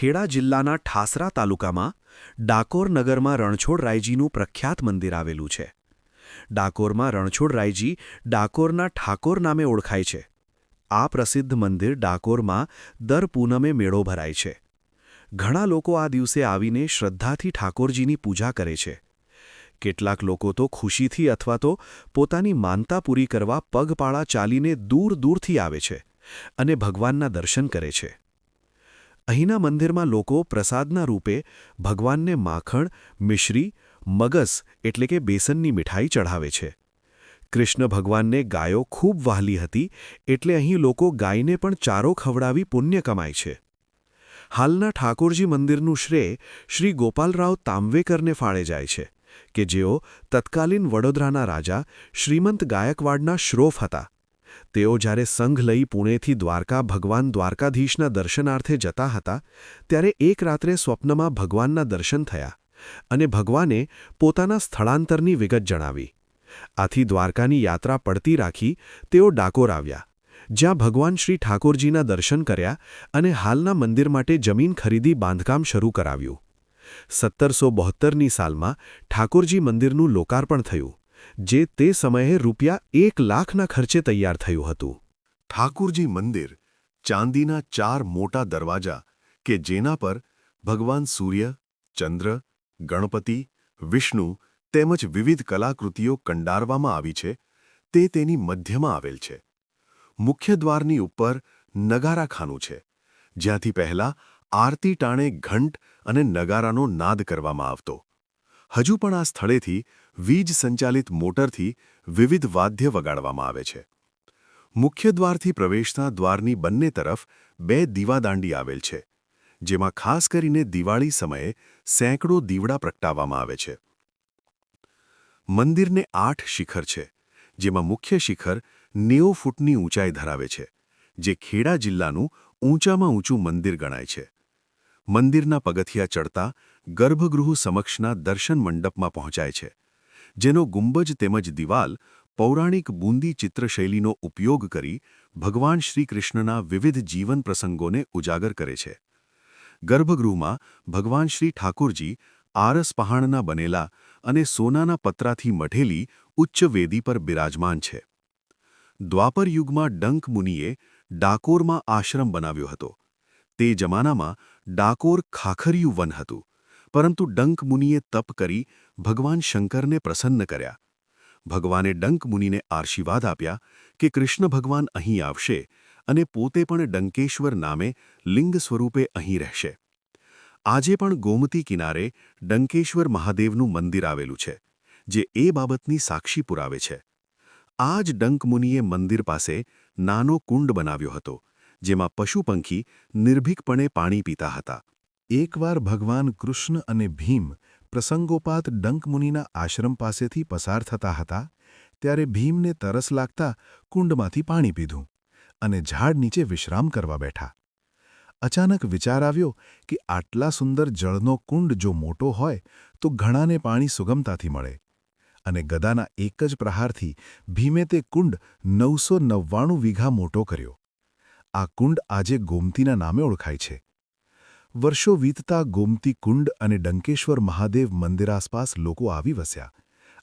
ખેડા જિલ્લાના ઠાસરા તાલુકામાં ડાકોર નગરમાં રણછોડરાયજીનું પ્રખ્યાત મંદિર આવેલું છે. ડાકોરમાં રણછોડરાયજી ડાકોરના ઠાકોર નામે ઓળખાય છે. આ પ્રસિદ્ધ મંદિર ડાકોરમાં દર પૂનમે મેળો ભરાય છે. ઘણા લોકો આ દિવસે આવીને શ્રદ્ધાથી ઠાકોરજીની પૂજા કરે છે. કેટલાક લોકો તો ખુશીથી અથવા તો પોતાની માનતા પૂરી કરવા પગપાળા ચાલીને દૂર દૂરથી આવે છે અને ભગવાનના દર્શન કરે છે. અહીંના મંદિરમાં લોકો પ્રસાદના રૂપે ભગવાનને માખણ, મિશ્રી, મગસ એટલે કે બેસનની મીઠાઈ ચઢાવે છે. કૃષ્ણ ભગવાનને ગાયો ખૂબ વહાલી હતી એટલે અહીં લોકો ગાયને પણ ચારો ખવડાવી પુણ્ય કમાય છે. હાલના ઠાકોરજી મંદિરનું શ્રેય શ્રી ગોપાલરાવ તાંવેકરને ફાળે જાય છે, કે જેઓ તત્કાલીન વડોદરાના રાજા શ્રીમંત ગાયકવાડના શ્રોફ હતા. તેઓ જ્યારે સંઘ લઈ પુણેથી દ્વારકા ભગવાન દ્વારકાધીશના દર્શનાર્થે જતા હતા, ત્યારે એક રાત્રે સ્વપ્નમાં ભગવાનના દર્શન થયા અને ભગવાને પોતાના સ્થળાંતરની વિગત જણાવી. આથી દ્વારકાની યાત્રા પડતી રાખી તેઓ ડાકોર આવ્યા, જ્યાં ભગવાન શ્રી ઠાકોરજીના દર્શન કર્યા અને હાલના મંદિર માટે જમીન ખરીદી બાંધકામ શરૂ કરાવ્યું. સત્તરસો બોહત્તરની સાલમાં ઠાકોરજી મંદિરનું લોકાર્પણ થયું. જે તે સમયે રૂપિયા એક લાખના ખર્ચે તૈયાર થયું હતું. ઠાકુરજી મંદિર, ચાંદીના ચાર મોટા દરવાજા, કે જેના પર ભગવાન સૂર્ય, ચંદ્ર, ગણપતિ, વિષ્ણુ તેમજ વિવિધ કલાકૃતિઓ કંડારવામાં આવી છે, તે તેની મધ્યમાં આવેલ છે. મુખ્ય દ્વારની ઉપર નગારાખાનું છે, જ્યાંથી પહેલા આરતી ટાણે ઘંટ અને નગારાનો નાદ કરવામાં આવતો. હજુ પણ આ સ્થળેથી વીજ સંચાલિત મોટરથી વિવિધ વાદ્ય વગાડવામાં આવે છે. મુખ્ય દ્વારથી પ્રવેશતા દ્વારની બંને તરફ બે દીવાદાંડી આવેલ છે, જેમાં ખાસ કરીને દિવાળી સમયે સેંકડો દીવડા પ્રગટાવવામાં આવે છે. મંદિરને આઠ શિખર છે, જેમાં મુખ્ય શિખર નેવું ફૂટની ઊંચાઈ ધરાવે છે, જે ખેડા જિલ્લાનું ઊંચામાં ઊંચું મંદિર ગણાય છે. મંદિરના પગથિયા ચડતા ગર્ભગૃહ સમક્ષના દર્શન મંડપમાં પહોંચાય છે, જેનો ગુંબજ તેમજ દિવાલ પૌરાણિક બૂંદી ચિત્રશૈલીનો ઉપયોગ કરી ભગવાન શ્રીકૃષ્ણના વિવિધ જીવન પ્રસંગોને ઉજાગર કરે છે. ગર્ભગૃહમાં ભગવાન શ્રી ઠાકુરજી આરસ પહાણના બનેલા અને સોનાના પતરાથી મઢેલી ઉચ્ચ વેદી પર બિરાજમાન છે. દ્વાપર યુગમાં ડંક મુનિએ ડાકોરમાં આશ્રમ બનાવ્યો હતો. તે જમાનામાં ડાકોર ખાખરિયું વન હતું, પરંતુ ડંકમુનિએ તપ કરી ભગવાન શંકરને પ્રસન્ન કર્યા. ભગવાને ડંકમુનિને આશીર્વાદ આપ્યા કે કૃષ્ણ ભગવાન અહીં આવશે અને પોતે પણ ડંકેશ્વર નામે લિંગ સ્વરૂપે અહીં રહેશે. આજે પણ ગોમતી કિનારે ડંકેશ્વર મહાદેવનું મંદિર આવેલું છે, જે એ બાબતની સાક્ષી પુરાવે છે. આ જ ડંકમુનિએ મંદિર પાસે નાનો કુંડ બનાવ્યો હતો જેમાં પશુપંખી નિર્ભીકપણે પાણી પીતા હતા. એકવાર ભગવાન કૃષ્ણ અને ભીમ પ્રસંગોપાત ડંકમુનિના આશ્રમ પાસેથી પસાર થતા હતા, ત્યારે ભીમને તરસ લાગતા કુંડમાંથી પાણી પીધું અને ઝાડ નીચે વિશ્રામ કરવા બેઠા. અચાનક વિચાર આવ્યો કે આટલા સુંદર જળનો કુંડ જો મોટો હોય, તો ઘણાને પાણી સુગમતાથી મળે. અને ગદાના એક જ પ્રહારથી ભીમે તે કુંડ નવસો નવ્વાણું વીઘા મોટો કર્યો. આ કુંડ આજે ગોમતીના નામે ઓળખાય છે. વર્ષો વીતતા ગોમતી કુંડ અને ડંકેશ્વર મહાદેવ મંદિર આસપાસ લોકો આવી વસ્યા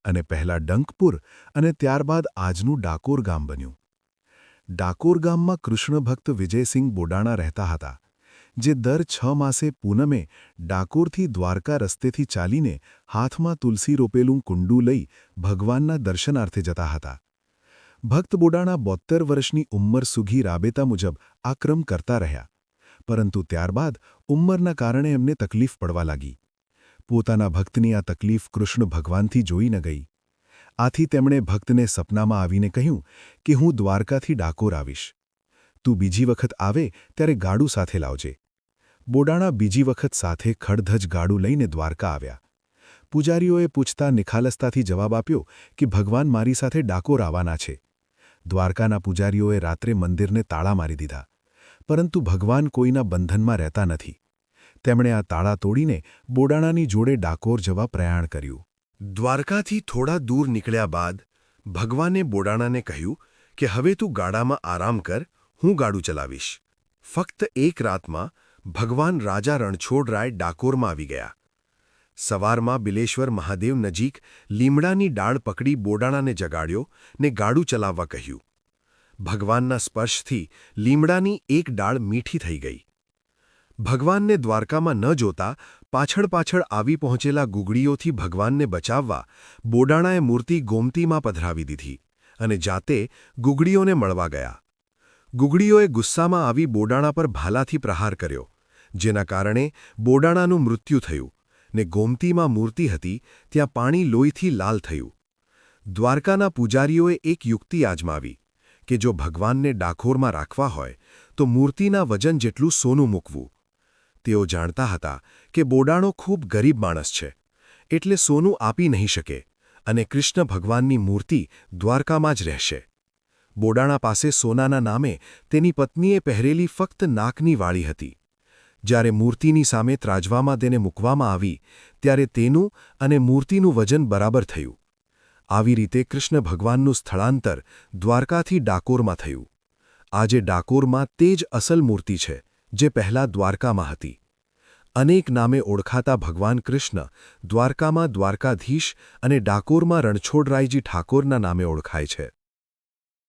અને પહેલા ડંકપુર અને ત્યારબાદ આજનું ડાકોર ગામ બન્યું. ડાકોર ગામમાં કૃષ્ણભક્ત વિજયસિંહ બોડાણા રહેતા હતા, જે દર છ માસે પૂનમે ડાકોરથી દ્વારકા રસ્તેથી ચાલીને હાથમાં તુલસી રોપેલું કુંડું લઈ ભગવાનના દર્શનાર્થે જતા હતા. ભક્ત બોડાણા બોત્તેર વર્ષની ઉંમર સુઘી રાબેતા મુજબ આ ક્રમ કરતા રહ્યા. પરંતુ ત્યારબાદ ઉંમરના કારણે એમને તકલીફ પડવા લાગી. પોતાના ભક્તની આ તકલીફ કૃષ્ણ ભગવાનથી જોઈ ન ગઈ. આથી તેમણે ભક્તને સપનામાં આવીને કહ્યું કે હું દ્વારકાથી ડાકોર આવીશ. તું બીજી વખત આવે ત્યારે ગાડું સાથે લાવજે. બોડાણા બીજી વખત સાથે ખડધજ ગાડું લઈને દ્વારકા આવ્યા. પૂજારીઓએ પૂછતા નિખાલસતાથી જવાબ આપ્યો કે ભગવાન મારી સાથે ડાકોર આવવાના છે. દ્વારકાના પૂજારીઓએ રાત્રે મંદિરને તાળા મારી દીધા. પરંતુ ભગવાન કોઈના બંધનમાં રહેતા નથી. તેમણે આ તાળા તોડીને બોડાણાની જોડે ડાકોર જવા પ્રયાણ કર્યું. દ્વારકાથી થોડા દૂર નીકળ્યા બાદ ભગવાને બોડાણાને કહ્યું કે, હવે તું ગાડામાં આરામ કર, હું ગાડું ચલાવીશ. ફક્ત એક રાતમાં ભગવાન રાજા રણછોડરાય ડાકોરમાં આવી ગયા. સવારમાં બિલેશ્વર મહાદેવ નજીક લીમડાની ડાળ પકડી બોડાણાને જગાડ્યો ને ગાડું ચલાવવા કહ્યું. ભગવાનના સ્પર્શથી લીમડાની એક ડાળ મીઠી થઈ ગઈ. ભગવાનને દ્વારકામાં ન જોતા પાછળ પાછળ આવી પહોંચેલા ગુગડીઓથી ભગવાનને બચાવવા બોડાણાએ મૂર્તિ ગોમતીમાં પધરાવી દીધી અને જાતે ગુગડીઓને મળવા ગયા. ગુગડીઓએ ગુસ્સામાં આવી બોડાણા પર ભાલાથી પ્રહાર કર્યો, જેના કારણે બોડાણાનું મૃત્યુ થયું. ને ગોમતીમાં મૂર્તિ હતી, ત્યાં પાણી લોહીથી લાલ થયું. દ્વારકાના પૂજારીઓએ એક યુક્તિ આજમાવી, કે જો ભગવાનને ડાખોરમાં રાખવા હોય, તો મૂર્તિના વજન જેટલું સોનું મૂકવું. તેઓ જાણતા હતા કે બોડાણો ખૂબ ગરીબ માણસ છે, એટલે સોનું આપી નહીં શકે, અને કૃષ્ણ ભગવાનની મૂર્તિ દ્વારકામાં જ રહેશે. બોડાણા પાસે સોનાના નામે તેની પત્નીએ પહેરેલી ફક્ત નાકની વાળી હતી. જ્યારે મૂર્તિની સામે ત્રાજવામાં તેને મૂકવામાં આવી, ત્યારે તેનું અને મૂર્તિનું વજન બરાબર થયું. આવી રીતે કૃષ્ણ ભગવાનનું સ્થળાંતર દ્વારકાથી ડાકોરમાં થયું. આજે ડાકોરમાં તે જ અસલ મૂર્તિ છે, જે પહેલાં દ્વારકામાં હતી. અનેક નામે ઓળખાતા ભગવાન કૃષ્ણ દ્વારકામાં દ્વારકાધીશ અને ડાકોરમાં રણછોડરાયજી ઠાકોરના નામે ઓળખાય છે.